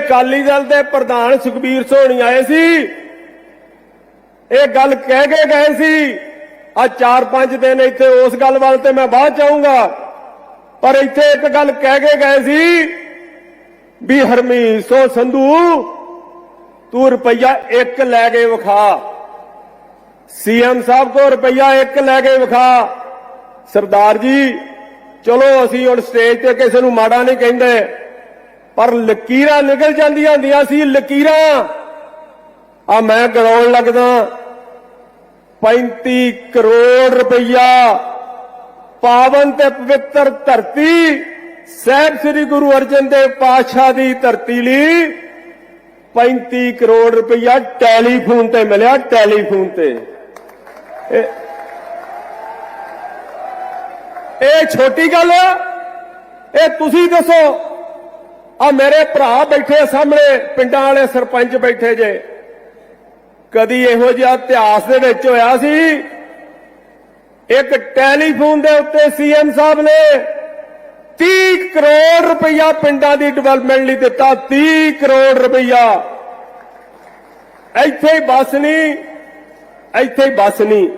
ਅਕਾਲੀ ਦਲ ਦੇ ਪ੍ਰਧਾਨ ਸੁਖਬੀਰ ਸੋਹਣੀ ਆਏ ਸੀ। ਇਹ ਗੱਲ ਕਹਿ ਕੇ ਗਏ ਸੀ। ਆ 4-5 ਦਿਨ ਇੱਥੇ ਉਸ ਗੱਲ ਵੱਲ ਤੇ ਮੈਂ ਬਾਅਦ ਚਾਹੂੰਗਾ ਪਰ ਇੱਥੇ ਇੱਕ ਗੱਲ ਕਹਿ ਕੇ ਗਏ ਸੀ ਵੀ ਹਰਮੀਤ ਸੋ ਸੰਧੂ, ਤੂੰ ਰੁਪਈਆ 1 ਲੈ ਕੇ ਵਿਖਾ। ਸੀਐਮ ਸਾਹਿਬ ਕੋ ਰੁਪਈਆ 1 ਲੈ ਕੇ ਵਿਖਾ। ਸਰਦਾਰ ਜੀ, ਚਲੋ ਅਸੀਂ ਹੁਣ ਸਟੇਜ ਤੇ ਕਿਸੇ ਨੂੰ ਮਾੜਾ ਨਹੀਂ ਕਹਿੰਦੇ। ਪਰ ਲਕੀਰਾਂ ਨਿਕਲ ਜਾਂਦੀਆਂ ਹੁੰਦੀਆਂ ਸੀ, ਲਕੀਰਾਂ। ਆ ਮੈਂ ਗਰਾਉਣ ਲੱਗਦਾ 35 ਕਰੋੜ ਰੁਪਈਆ। ਪਾਵਨ ਤੇ ਪਵਿੱਤਰ ਧਰਤੀ, ਸਹਿਬ ਸ੍ਰੀ ਗੁਰੂ ਅਰਜਨ ਦੇਵ ਪਾਤਸ਼ਾਹ ਦੀ ਧਰਤੀ ਲਈ 35 ਕਰੋੜ ਰੁਪਈਆ ਟੈਲੀਫੋਨ ਤੇ ਮਿਲਿਆ, ਟੈਲੀਫੋਨ ਤੇ। ਇਹ- ਛੋਟੀ ਗੱਲ ਇਹ ਤੁਸੀਂ ਦੱਸੋ ਆ ਮੇਰੇ ਭਰਾ ਬੈਠੇ ਸਾਹਮਣੇ, ਪਿੰਡਾਂ ਵਾਲੇ ਸਰਪੰਚ ਬੈਠੇ ਜੇ। ਕਦੀ ਇਹੋ ਜਿਹਾ ਇਤਿਹਾਸ ਦੇ ਵਿੱਚ ਹੋਇਆ ਸੀ। ਇੱਕ ਟੈਲੀਫੋਨ ਦੇ ਉੱਤੇ ਸੀਐਮ ਸਾਹਿਬ ਨੇ 30 ਕਰੋੜ ਰੁਪਈਆ ਪਿੰਡਾਂ ਦੀ ਡਿਵੈਲਪਮੈਂਟ ਲਈ ਦਿੱਤਾ 30 ਕਰੋੜ ਰੁਪਈਆ। ਇੱਥੇ ਹੀ ਬਸ ਨਹੀਂ, ਇੱਥੇ ਹੀ ਬਸ ਨਹੀਂ।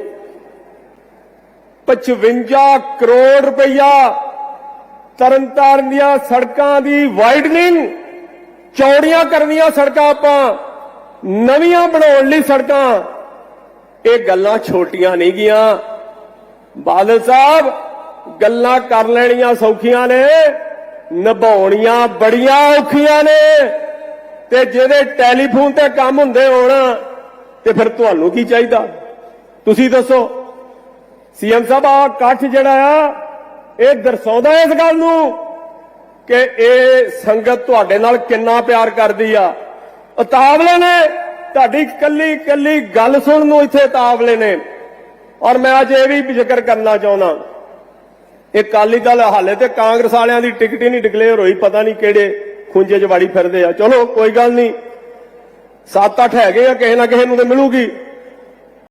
55 ਕਰੋੜ ਰੁਪਈਆ ਤਰਨਤਾਰਨ ਦੀਆਂ ਸੜਕਾਂ ਦੀ ਵਾਈਡਨਿੰਗ ਚੌੜੀਆਂ ਕਰਨੀਆਂ ਸੜਕਾਂ ਆਪਾਂ, ਨਵੀਆਂ ਬਣਾਉਣ ਲਈ ਸੜਕਾਂ। ਇਹ ਗੱਲਾਂ ਛੋਟੀਆਂ ਨਹੀਂ ਗੀਆਂ। ਬਾਦਲ ਸਾਹਿਬ, ਗੱਲਾਂ ਕਰ ਲੈਣੀਆਂ ਸੌਖੀਆਂ ਨੇ, ਨਿਭਾਉਣੀਆਂ ਬੜੀਆਂ ਔਖੀਆਂ ਨੇ। ਤੇ ਜਿਹਦੇ ਟੈਲੀਫੋਨ ਤੇ ਕੰਮ ਹੁੰਦੇ ਹੋਣ, ਤੇ ਫਿਰ ਤੁਹਾਨੂੰ ਕੀ ਚਾਹੀਦਾ? ਤੁਸੀਂ ਦੱਸੋ। ਸੀਐਮ ਸਾਹਿਬ ਆ ਇਕੱਠ ਜਿਹੜਾ ਆ ਇਹ ਦਰਸਾਉਂਦਾ ਇਸ ਗੱਲ ਨੂੰ ਕਿ ਇਹ ਸੰਗਤ ਤੁਹਾਡੇ ਨਾਲ ਕਿੰਨਾ ਪਿਆਰ ਕਰਦੀ ਆ। ਉਤਾਵਲੇ ਨੇ, ਤੁਹਾਡੀ ਕੱਲੀ ਕੱਲੀ ਗੱਲ ਸੁਣਨ ਨੂੰ ਇੱਥੇ ਉਤਾਵਲੇ ਨੇ। ਔਰ ਮੈਂ ਅੱਜ ਇਹ ਵੀ ਜ਼ਿਕਰ ਕਰਨਾ ਚਾਹੁੰਦਾ। ਇਹ ਅਕਾਲੀ ਦਲ ਹਾਲੇ ਤੇ ਕਾਂਗਰਸ ਵਾਲਿਆਂ ਦੀ ਟਿਕਟ ਹੀ ਨਹੀਂ ਡਿਕਲੇਅਰ ਹੋਈ, ਪਤਾ ਨਹੀਂ ਕਿਹੜੇ ਖੁੰਝੇ 'ਚ ਵਾੜੀ ਫਿਰਦੇ ਆ। ਚਲੋ, ਕੋਈ ਗੱਲ ਨਹੀਂ। ਸੱਤ ਅੱਠ ਹੈਗੇ ਆ, ਕਿਸੇ ਨਾ ਕਿਸੇ ਨੂੰ ਤੇ ਮਿਲੂਗੀ।